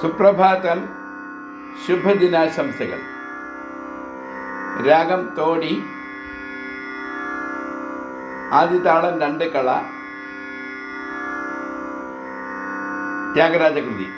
സുപ്രഭാതം ശുഭദിനാശംസകൾ രാഗം തോടി ആദിതാളം രണ്ട് കള ത്യാഗരാജ കൃതി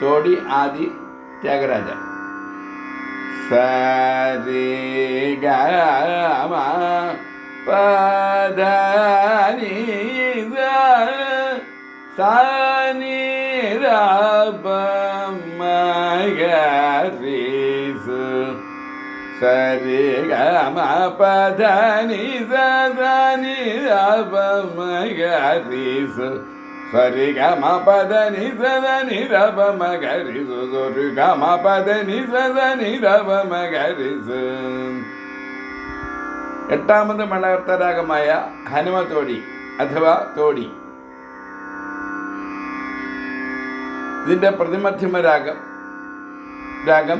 തോടി ആദി ത്യാഗരാജ സരി ഗമ പദനി സാനി മഗരീസ് സരി ഗമ പദനി സനി മഗരീസ് സരി ഗമ പദനി സദനി രവ മഗരിസു സൊരു ഗമ പദനി സദനി രവ മഗരിസ് എട്ടാമത് മലകർത്തരാഗമായ ഹനുമ തോടി അഥവാ തോടി ഇതിന്റെ പ്രതിമധ്യമ രാഗം രാഗം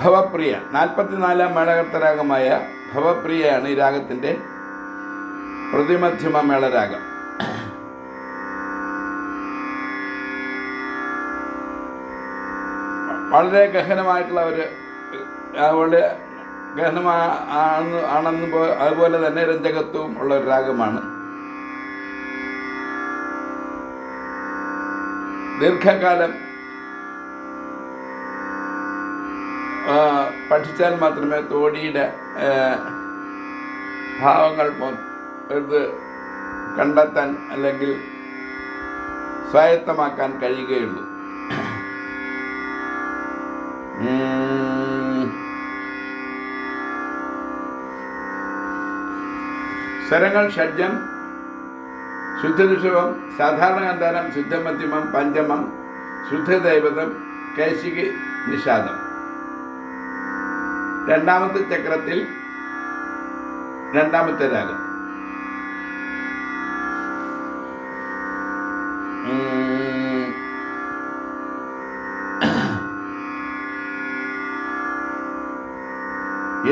ഭവപ്രിയ നാൽപ്പത്തിനാലാം മേളകർത്ത രാഗമായ ഭവപ്രിയയാണ് ഈ രാഗത്തിന്റെ പ്രതിമധ്യമ മേളരാഗം. വളരെ ഗഹനമായിട്ടുള്ള ഒരു അതുപോലെ ഗഹനമാണെന്ന് ആണെന്ന് അതുപോലെ തന്നെ രഞ്ജകത്വവും ഉള്ള ഒരു രാഗമാണ്. ദീർഘകാലം പഠിച്ചാൽ മാത്രമേ തോടിയുടെ ഭാവങ്ങൾ ഇത് കണ്ടെത്താൻ അല്ലെങ്കിൽ സ്വായത്തമാക്കാൻ കഴിയുകയുള്ളൂ. സ്വരങ്ങൾ ഷഡ്ജം ശുദ്ധഋഷഭം സാധാരണ ഗന്ധാരം ശുദ്ധമധ്യമം പഞ്ചമം ശുദ്ധദൈവതം കൈശികി നിഷാദം രണ്ടാമത്തെ ചക്രത്തിൽ രണ്ടാമത്തെ രാഗം.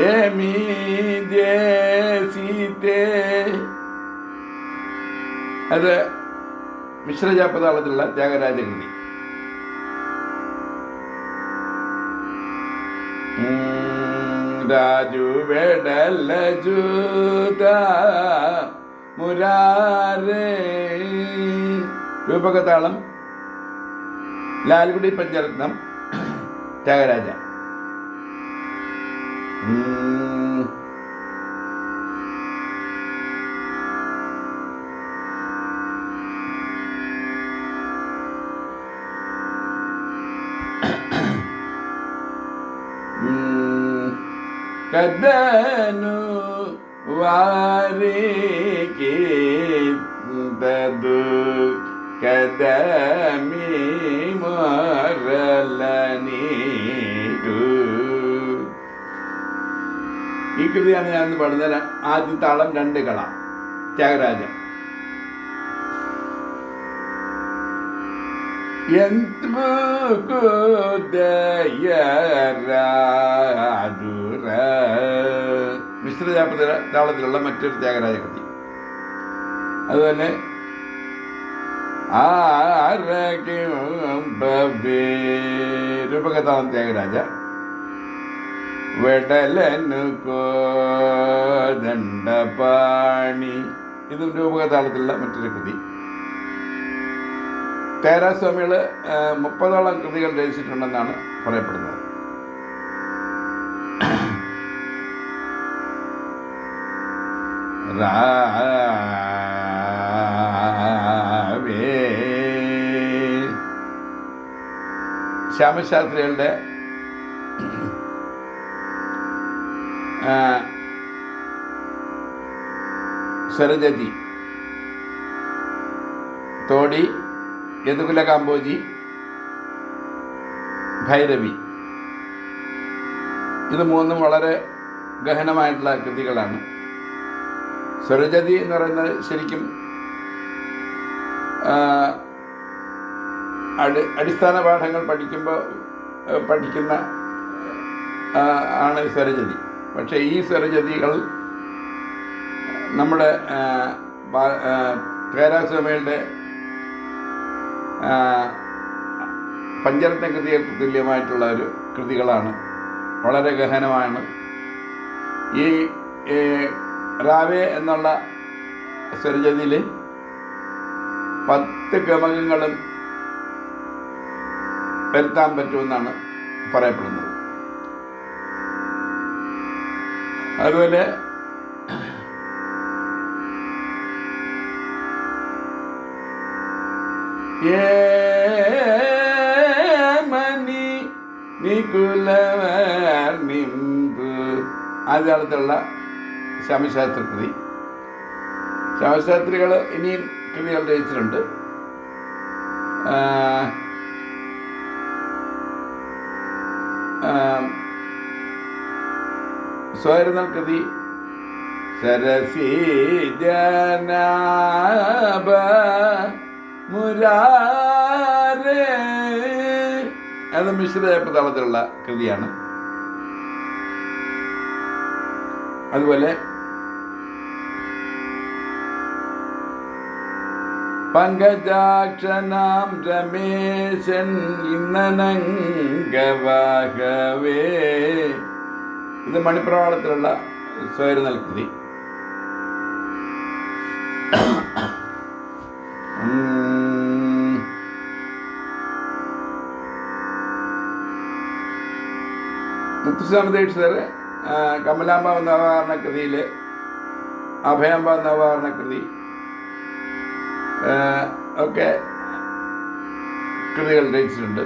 ഏമീ ദേശീതേ അത് മിശ്രജാപതാളത്തിലുള്ള ത്യാഗരാജകൃതി രാജു വെടല ജൂത മുരാരേ. രൂപകതാളം ലാൽഗുടി പഞ്ചരത്നം ത്യാഗരാജ. കദനു വാരികി തദു കദമി മറലനീടു ഈ കൃതിയാണ് ഞാൻ പാടുന്നത്. ആദ്യ താളം രണ്ട് കള. ത്യാഗരാജ എന്തുകുദയരാതുര മിശ്രജാപത താളത്തിലുള്ള മറ്റൊരു ത്യാഗരാജ കൃതി അതുതന്നെ രൂപകഥാളം ത്യാഗരാജ. വെടലനു കോദണ്ഡപാണി ഇതും രൂപകഥാളത്തിലുള്ള മറ്റൊരു കൃതി. തേരാസ്വാമികൾ മുപ്പതോളം കൃതികൾ രചിച്ചിട്ടുണ്ടെന്നാണ് പറയപ്പെടുന്നത്. ശ്യാമശാസ്ത്രികളുടെ സ്വരജതി തോടി യദുകുല കാമ്പോജി ഭൈരവി. ഇത് മൂന്നും വളരെ ഗഹനമായിട്ടുള്ള കൃതികളാണ്. സ്വരജതി എന്ന് പറയുന്നത് ശരിക്കും അടി അടിസ്ഥാന പാഠങ്ങൾ പഠിക്കുമ്പോൾ പഠിക്കുന്ന ആണ് സ്വരജതി പക്ഷേ ഈ സ്വരജതികൾ നമ്മുടെ പേരാസ്വാമികളുടെ പഞ്ചരത്ന കൃതികൾക്ക് തുല്യമായിട്ടുള്ള ഒരു കൃതികളാണ്. വളരെ ഗഹനമാണ്. ഈ റാവേ എന്നുള്ള സ്വരജതിയിൽ പത്ത് ഗമകങ്ങളും വരുത്താൻ പറ്റുമെന്നാണ് പറയപ്പെടുന്നത്. അതുപോലെ ഏമനി നികുലവർ നിമ്പ് ആദ്യ കാലത്തുള്ള ശമശാസ്ത്ര കൃതി ശ്യാമശാസ്ത്രികൾ ഇനിയും കൃതികൾ രചിച്ചിട്ടുണ്ട്. സ്വയരുന്നൽ കൃതി സരസി ജനാഭ മുരാരേ. അത് മിശ്രജയപ്പ താളത്തിലുള്ള കൃതിയാണ്. അതുപോലെ പങ്കജാക്ഷനാം രമേശൻ ഇന്നനങ്കവാഹവേ ഇത് മണിപ്രവാളത്തിലുള്ള സ്വയം കൃതി ഉം. മുത്തുസ്വാമി ദീക്ഷിതർ കമലാംബ നവാരണ കൃതിയിൽ അഭയാംബ നവാരണ കൃതി ഒക്കെ കൃതികൾ രചിച്ചിട്ടുണ്ട്.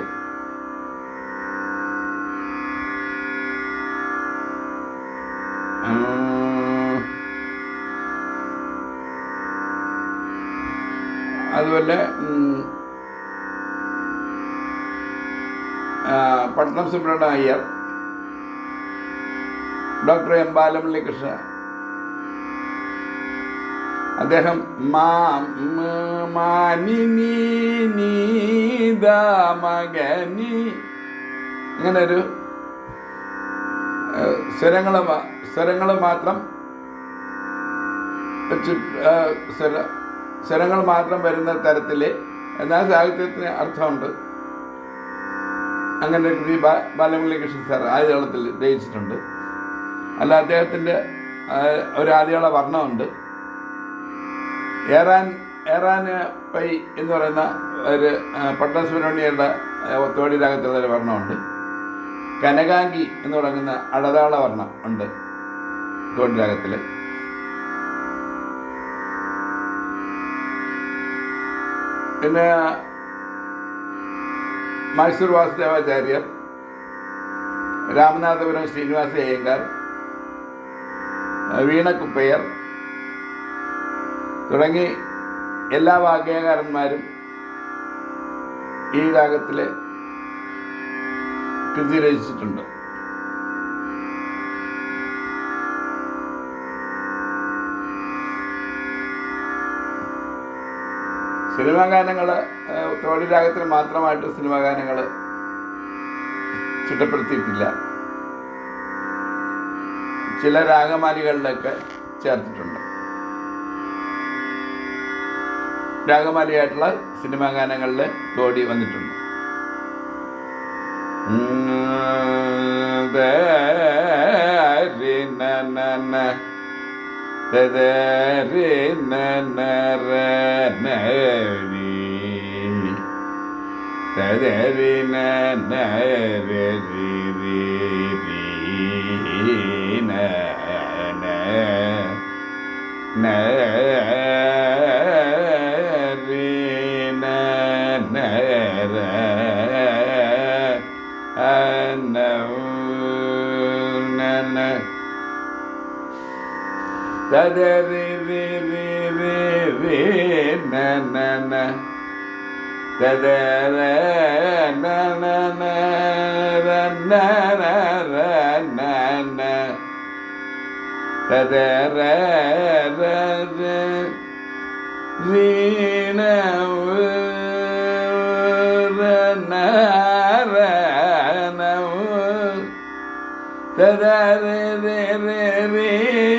അതുപോലെ പട്ടണം സുബ്രഹ്മണ്യ അയ്യർ ഡോക്ടർ എം ബാലമുരളി കൃഷ്ണ അദ്ദേഹം മാ മ- മാനി നീ നീ ദ മകനി. ഇങ്ങനെ ഒരു സ്വരങ്ങൾ സ്വരങ്ങൾ മാത്രം സ്വരങ്ങൾ മാത്രം വരുന്ന തരത്തിൽ എന്നാൽ സാഹിത്യത്തിന് അർത്ഥമുണ്ട്. അങ്ങനെ ഒരു ബാലമുരളി കൃഷ്ണൻ സാർ ആദ്യകാലത്തിൽ രചിച്ചിട്ടുണ്ട്. അല്ല അദ്ദേഹത്തിന്റെ ഒരു ആദ്യകാല വർണമുണ്ട്. ഏറാൻ ഏറാൻ പൈ എന്ന് പറയുന്ന ഒരു പട്ടസുബ്രഹ്മണ്യരുടെ തോടി രാഗത്തിലുള്ള ഒരു വർണമുണ്ട്. കനകാങ്കി എന്ന് തുടങ്ങുന്ന അടതാള വർണം ഉണ്ട് തോടി രാഗത്തിൽ പിന്നെ മൈസൂർ വാസുദേവാചാര്യർ രാമനാഥപുരം ശ്രീനിവാസ അയ്യങ്കാർ വീണക്കുപ്പയ്യർ തുടങ്ങി എല്ലാ വാഗ്യകാരന്മാരും ഈ രാഗത്തിൽ കൃതി രചിച്ചിട്ടുണ്ട്. സിനിമാ ഗാനങ്ങൾ തോടി രാഗത്തിൽ മാത്രമായിട്ട് സിനിമാ ഗാനങ്ങൾ ചിട്ടപ്പെടുത്തിയിട്ടില്ല. ചില രാഗമാലികളിലൊക്കെ ചേർത്തിട്ടുണ്ട്. രാഗമാലിയായിട്ടുള്ള സിനിമാ ഗാനങ്ങളിൽ തോടി വന്നിട്ടുണ്ട്. ന da da vi vi vi vi vi ma ma ma da da da ma ma ma da na na da na na. Da da da da da vi na da na da na da da da da da da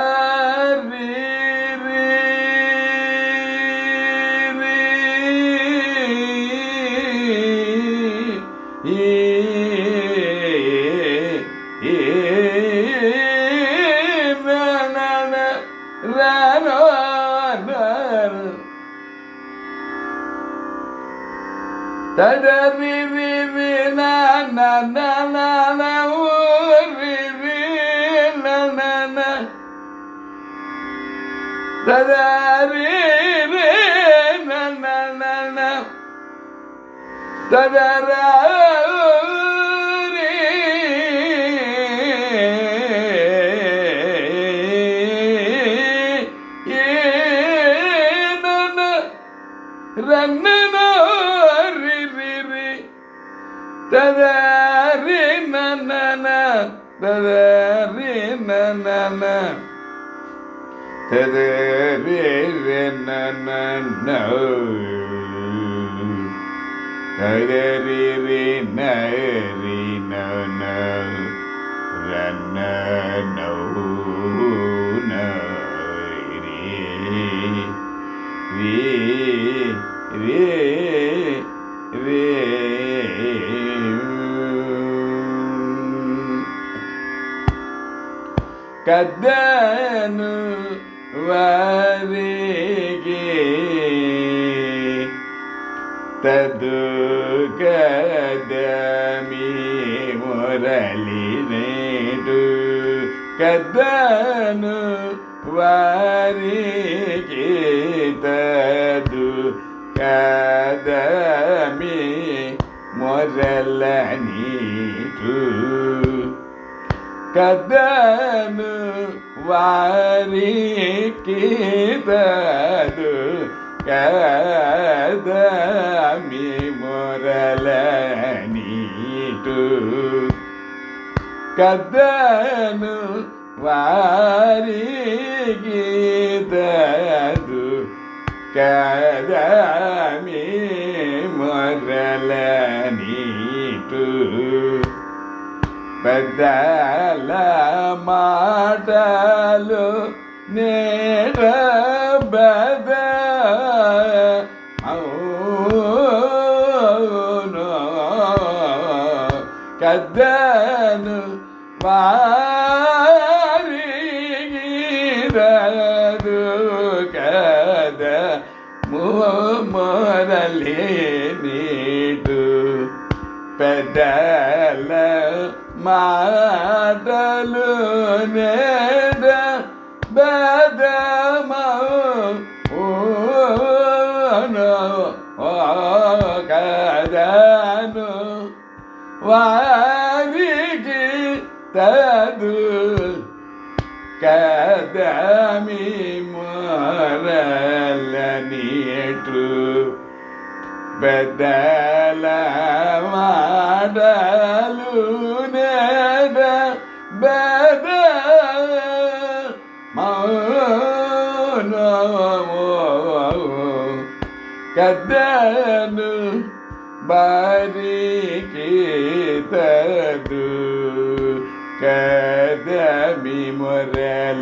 na na na re na na na da da da ததறி நன ததறி நன ததறி ரி நரி நன ரன no நரி ரீ ரீ ரீ ಕದ್ದನು ವರೆಗೆ ತದು ಕದಮಿ ಮುರಳಿ ನೇಡು ಕದ್ದನು ವಾರಿಗೆ ತದು ಕದಮಿ ಮೊರಲ కదను వారికి తదు కదమి మురల నీటు. కదను వారికి తదు కదమి మురల నీ పెద్దల మాటలు నేర బద అవును కద్దను వారిగిరదు కద మో మొరలేని పెదల మాటలు నేద బదమౌ కదను వారికి తదు కదమి మరల నీటు ബദല മാടലു ബദ മൗനമോ കദനു ബാരിക്കിതതു കദമി മുരളിടനീ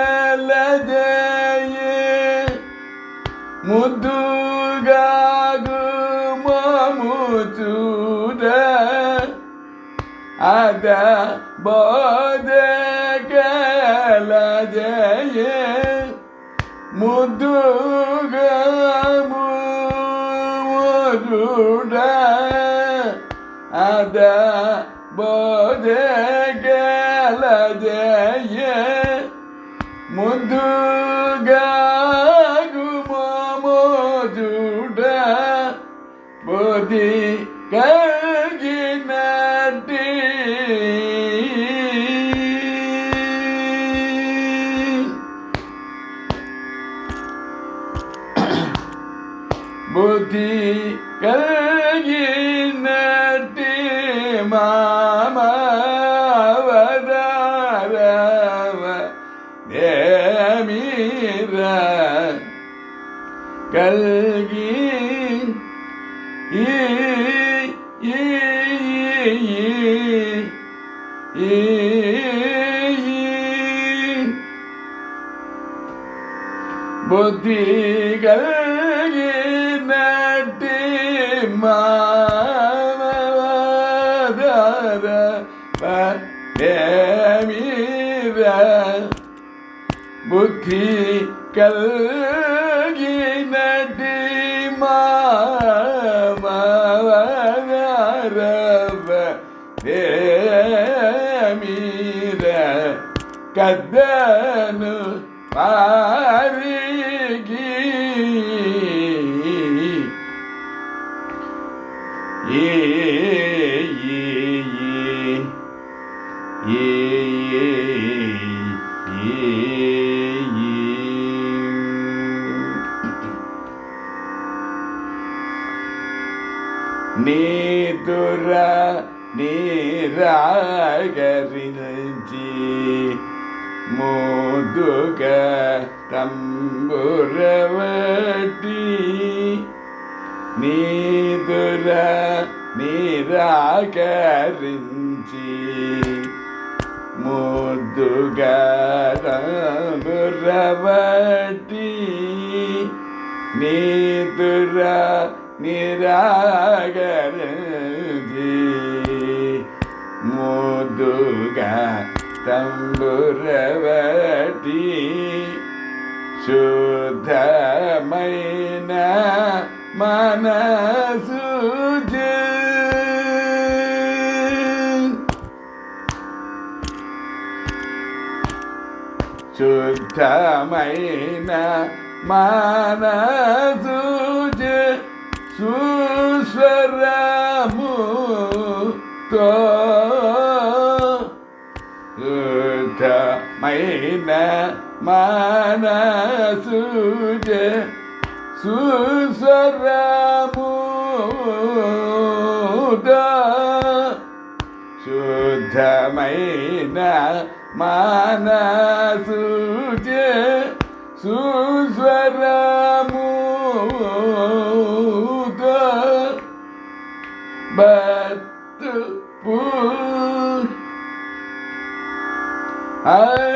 ಮುದ್ದುಗಾಗು ಮಾಮು ಚೂಡ ಅದ ಬೋದೆ ಕೆಲ ಜಯ ಮುದ್ದುಗ ಮುರುಡ ಅದ ಬೋದೆ ஊத்திகள் நட்டு மாமாவதாரவ தேமீர கல்கி புத்தி தீ கல்கினடி மாவரவ தேமீர கத்தனு மா ರಾಗರಿನಿಂಚಿ ಮೋದುಗ ತಂಬುರವಟಿ ನೀದುರ ನೀರಾಗರಿಂಚಿ ಮುದ್ದುಗ ತಂಬುರವಟಿ ನೀದುರ ನಿರಾಗರಿ ದುರ್ಗಾ ತಂಬುರವಟಿ ಶುದ್ಧಮೈನ ಮನಸು శుద్ధమైన మనసు సుస్వరము తో మైన మనసు సుస్వరము శుద్ధమైన మనసు సుస్వరము బత్ పూ I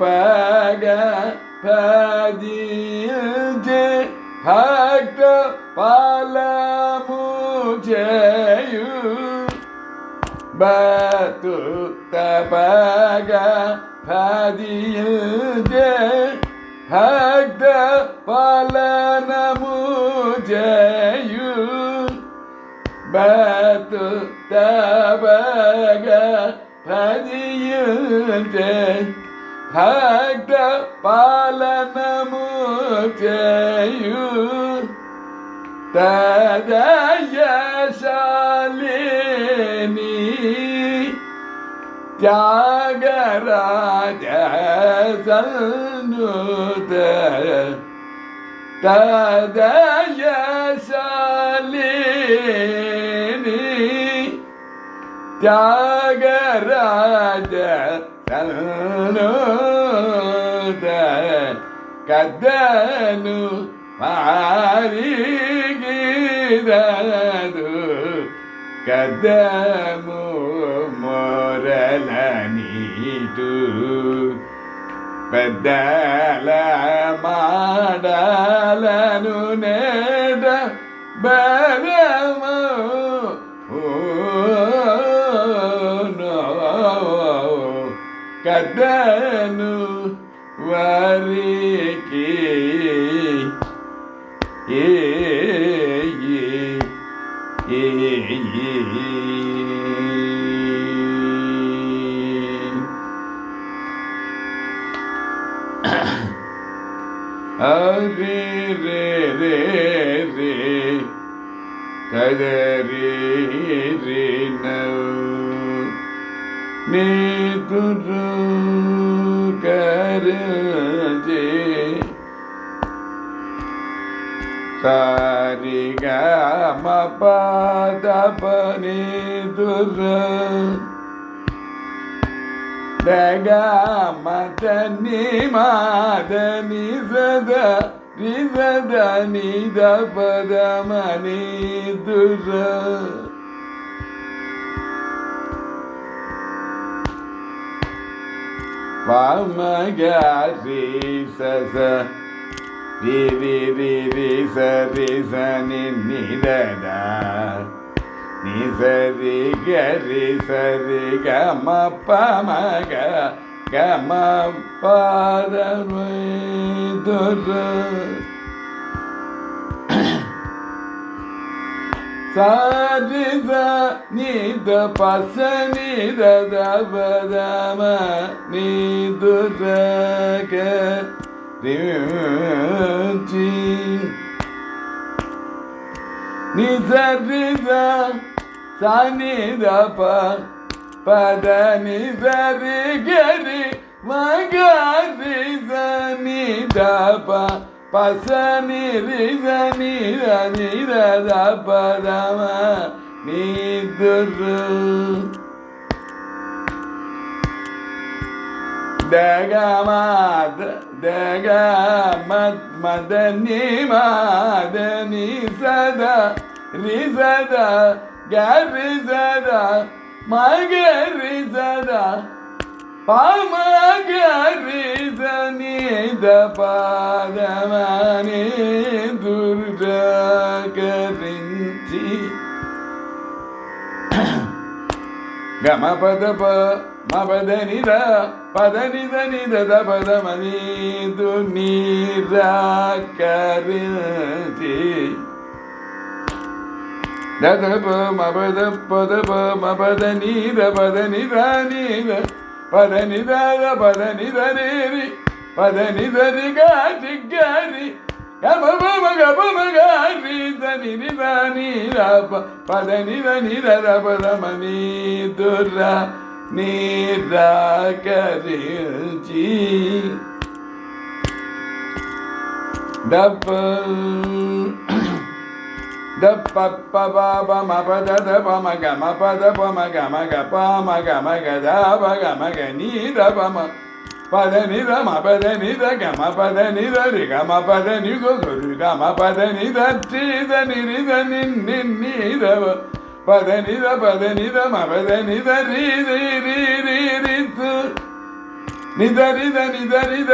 பக பதிஞ்சு பக்த பலமுஜயு பத்து தபக பதிஞ்சு பக்த பலனமுஜயு பத்து தபக பதிஞ்சு హగ పాలనము చేయు తదయశాలిని త్యాగరాజ సన్నుత తదయశాలిని త్యాగరాజ కను కద్దను మారిగిరదు. కదము మొరల నీటు పెద్దల మాడలను నే Hari re re re kadari re nau ne guru తారిగ పని దుర్ దగ మతని మాదని సద నిజదని దపదమని దుర్ వామగ శ్రీ సస ரி ரி ரி ரி சரி சனி நிதடா நீ சரி கரி சரி கம பமக கம பாதரு சாரி ச நீத பச நீத தபதம Dimutin Nizarriza Sani dapa. Pada nizarri geri Magari zani dapa. Pasani rizani rani dapa dama Nidurru Dagamad Degemet medeni medeni seda Rize'de gel Rize'de May gel Rize'de Parma gerizeni de pademeni duracak గమ పద ప మ పద నిద పద నిద నిద the పద మని దు నిరాకరించి దద ప మ పద పద ప మ పద నిద పద నిద నిద పద నిద ద పద నిద రే రి పద నిద రి గా రి గా రి గమ ప మ గ ప మ గ రి ద ని ని ద ని ర ప పద ని ద ని ద ద పద మ ని దు ర ని ర క రి జి ద ప ద ప ప ప ప మ ప ద ద ప మ గ మ ప ద ప మ గ మ పద నిద మ పద నిద గమ పద నిద రి గమ పద ని గొరు గమ పద నిద నిద నిద నిన్ని నిద పద నిద పద నిద మ పద నిద రి రి రి రి రి నిద నిద నిద నిద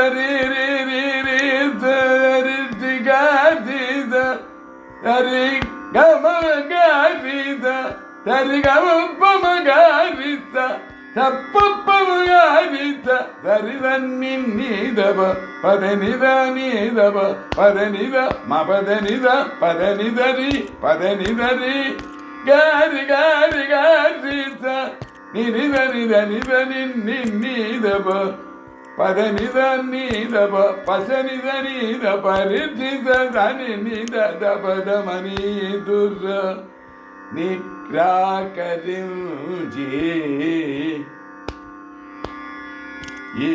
ತಪ್ಪಪ್ಪವಿತ ಸರಿದನ್ನಿನ್ ನೀದವ ಪದನಿದ ನೀದವ ಪದನಿದ ಮಪದನಿದ ಪದನಿದರಿ ಪದನಿದರಿ ಗಾರಿ ಗಾರಿ ಗಾರಿ ಸ ನಿನಿದ ನಿದ ನಿದ ನಿನ್ ನೀದವ ಪದನಿದ ನೀದವ ಪಸನಿದ ನೀದ ಪರಿಚಿತ ಸನಿ ನಿದ ದಪದ ಮನಿ ದುರ್ರ నిరాకరించి ఏ